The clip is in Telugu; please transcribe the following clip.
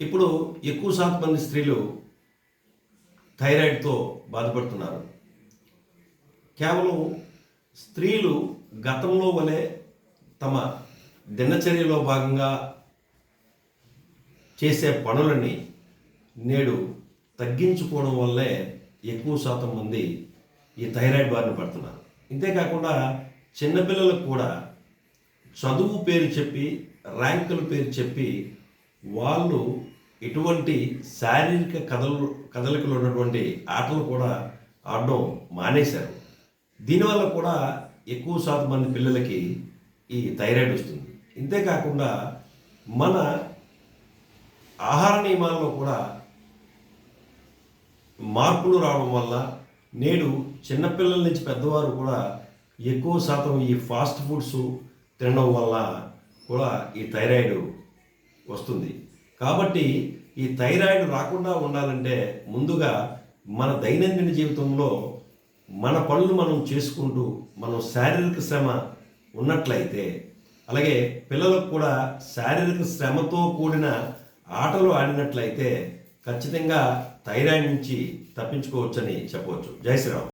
ఇప్పుడు ఎక్కువ శాతం మంది స్త్రీలు థైరాయిడ్తో బాధపడుతున్నారు. కేవలం స్త్రీలు గతంలో వలె తమ దినచర్యలో భాగంగా చేసే పనులని నేడు తగ్గించుకోవడం వల్లే ఎక్కువ శాతం మంది ఈ థైరాయిడ్ బారిన పడుతున్నారు. ఇంతేకాకుండా చిన్నపిల్లలకు కూడా చదువు పేరు చెప్పి ర్యాంకుల పేరు చెప్పి వాళ్ళు ఎటువంటి శారీరక కథలు కదలికలు ఉన్నటువంటి ఆటలు కూడా ఆడడం మానేశారు. దీనివల్ల కూడా ఎక్కువ శాతం మంది పిల్లలకి ఈ థైరాయిడ్ వస్తుంది. ఇంతేకాకుండా మన ఆహార నియమాల్లో కూడా మార్పులు రావడం వల్ల నేడు చిన్నపిల్లల నుంచి పెద్దవారు కూడా ఎక్కువ శాతం ఈ ఫాస్ట్ ఫుడ్స్ తినడం వల్ల కూడా ఈ థైరాయిడ్ వస్తుంది. కాబట్టి ఈ థైరాయిడ్ రాకుండా ఉండాలంటే ముందుగా మన దైనందిన జీవితంలో మన పనులు మనం చేసుకుంటూ మనం శారీరక శ్రమ ఉన్నట్లయితే అలాగే పిల్లలకు కూడా శారీరక శ్రమతో కూడిన ఆటలు ఆడినట్లయితే ఖచ్చితంగా థైరాయిడ్ నుంచి తప్పించుకోవచ్చని చెప్పవచ్చు. జై శ్రీరామ్.